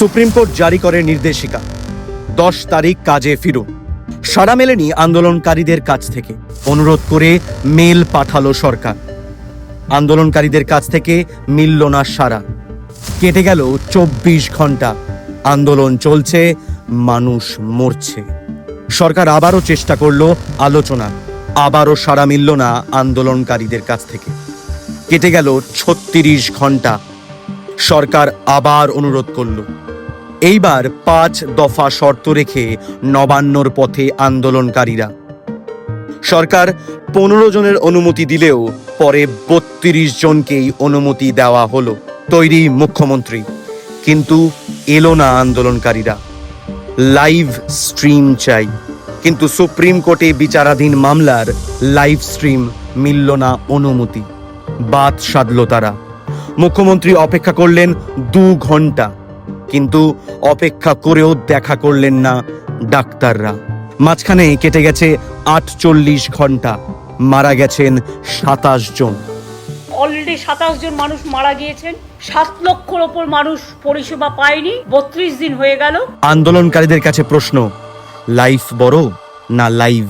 Supreme court জারি করে নির্দেশিকা। দশ তারিখ কাজে ফিরুন। সারা মেলেনি আন্দোলনকারীদের কাছ থেকে। অনুরোধ করে মেল পাঠালো সরকার। আন্দোলনকারীদের কাছ থেকে মিলল না সারা কেটে গেল চব্বিশ ঘণ্টা আন্দোলন চলছে, মানুষ মরছে। সরকার আবারও চেষ্টা করল আলোচনা। আবারও সারা মিলল না আন্দোলনকারীদের কাছ থেকে। কেটে গেল ছত্রিশ ঘণ্টা সরকার আবার অনুরোধ করল। এইবার পাঁচ দফা শর্ত রেখে নবান্নর পথে আন্দোলনকারীরা। সরকার পনেরো জনের অনুমতি দিলেও পরে বত্রিশ জনকেই অনুমতি দেওয়া হলো, তৈরি মুখ্যমন্ত্রী। কিন্তু এলো না আন্দোলনকারীরা। লাইভ স্ট্রিম চাই। কিন্তু সুপ্রিম কোর্টে বিচারাধীন মামলার লাইভ স্ট্রিম মিলল না অনুমতি। বাদ সাধল তারা। মুখ্যমন্ত্রী অপেক্ষা করলেন দু ঘণ্টা। কিন্তু অপেক্ষা করেও দেখা করলেন না ডাক্তাররা। মাঝখানে কেটে গেছে আটচল্লিশ ঘণ্টা। মারা গেছেন সাতাশ জন। অলরেডি সাতাশ জন মানুষ মারা গিয়েছেন। সাত লক্ষর ওপর মানুষ পরিষেবা পায়নি। বত্রিশ দিন হয়ে গেল। আন্দোলনকারীদের কাছে প্রশ্ন লাইফ বড় না লাইভ